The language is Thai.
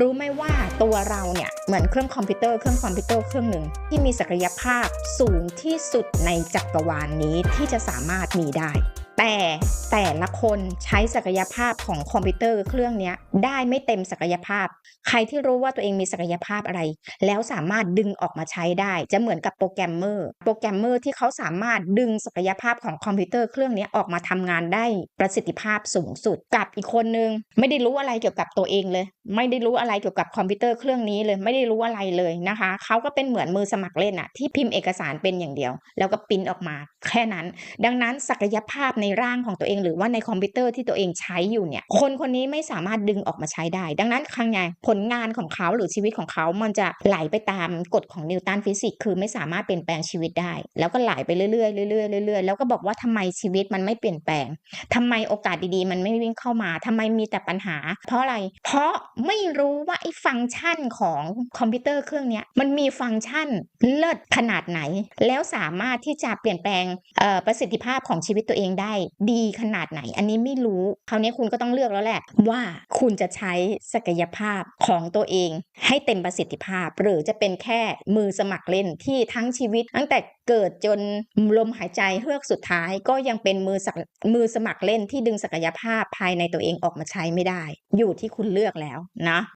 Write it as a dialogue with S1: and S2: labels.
S1: รู้ไหมว่าตัวเราเนี่ยเหมือนเครื่องคอมพิวเตอร์เครื่องคอมพิวเตอร์เครื่องหนึ่งที่มีศักยภาพสูงที่สุดในจักรวาลนนี้ที่จะสามารถมีได้ แต่แต่ละคนใช้ศักยภาพของคอมพิวเตอร์เครื่องนี้ได้ไม่เต็มศักยภาพ ใครที่รู้ว่าตัวเองมีศักยภาพอะไร แล้วสามารถดึงออกมาใช้ได้ จะเหมือนกับโปรแกรมเมอร์ โปรแกรมเมอร์ที่เขาสามารถดึงศักยภาพของคอมพิวเตอร์เครื่องนี้ออกมาทำงานได้ประสิทธิภาพสูงสุด กับอีกคนนึงไม่ได้รู้อะไรเกี่ยวกับตัวเองเลย ไม่ได้รู้อะไรเกี่ยวกับคอมพิวเตอร์เครื่องนี้เลยไม่ได้รู้อะไรเลยนะคะเขาก็เป็นเหมือนมือสมัครเล่นอะที่พิมพ์เอกสารเป็นอย่างเดียว แล้วก็ปิ้นออกมาแค่นั้น ดังนั้นศักยภาพในร่างของตัวเอง หรือว่าในคอมพิวเตอร์ที่ตัวเองใช้อยู่เนี่ย คนคนนี้ไม่สามารถดึงออกมาใช้ได้ ดังนั้นครั้งไงผลงานของเขาหรือชีวิตของเขามันจะไหลไปตามกฎของนิวตันฟิสิกส์คือไม่สามารถเปลี่ยนแปลงชีวิตได้ แล้วก็ไหลไปเรื่อยๆเรื่อยๆเรื่อยๆแล้วก็บอกว่าทำไมชีวิตมันไม่เปลี่ยนแปลงทำไมโอกาสดีๆ มันไม่วิ่งเข้ามาทำไมมีแต่ปัญหา เพราะอะไร เพราะไม่รู้ว่าไอ้ฟังก์ชันของคอมพิวเตอร์เครื่องเนี้ยมันมีฟังก์ชันเลิศขนาดไหน แล้วสามารถที่จะเปลี่ยนแปลงประสิทธิภาพของชีวิตตัวเองได้ดีขนาดไหน อันนี้ไม่รู้คราวนี้คุณก็ต้องเลือกแล้วแหละ ว่าคุณจะใช้ศักยภาพของตัวเอง ให้เต็มประสิทธิภาพ หรือจะเป็นแค่มือสมัครเล่นที่ทั้งชีวิต ตั้งแต่เกิดจนลมหายใจเฮือกสุดท้ายก็ยังเป็นมือสักมือสมัครเล่นที่ดึงศักยภาพภายในตัวเองออกมาใช้ไม่ได้ อยู่ที่คุณเลือกแล้วนะ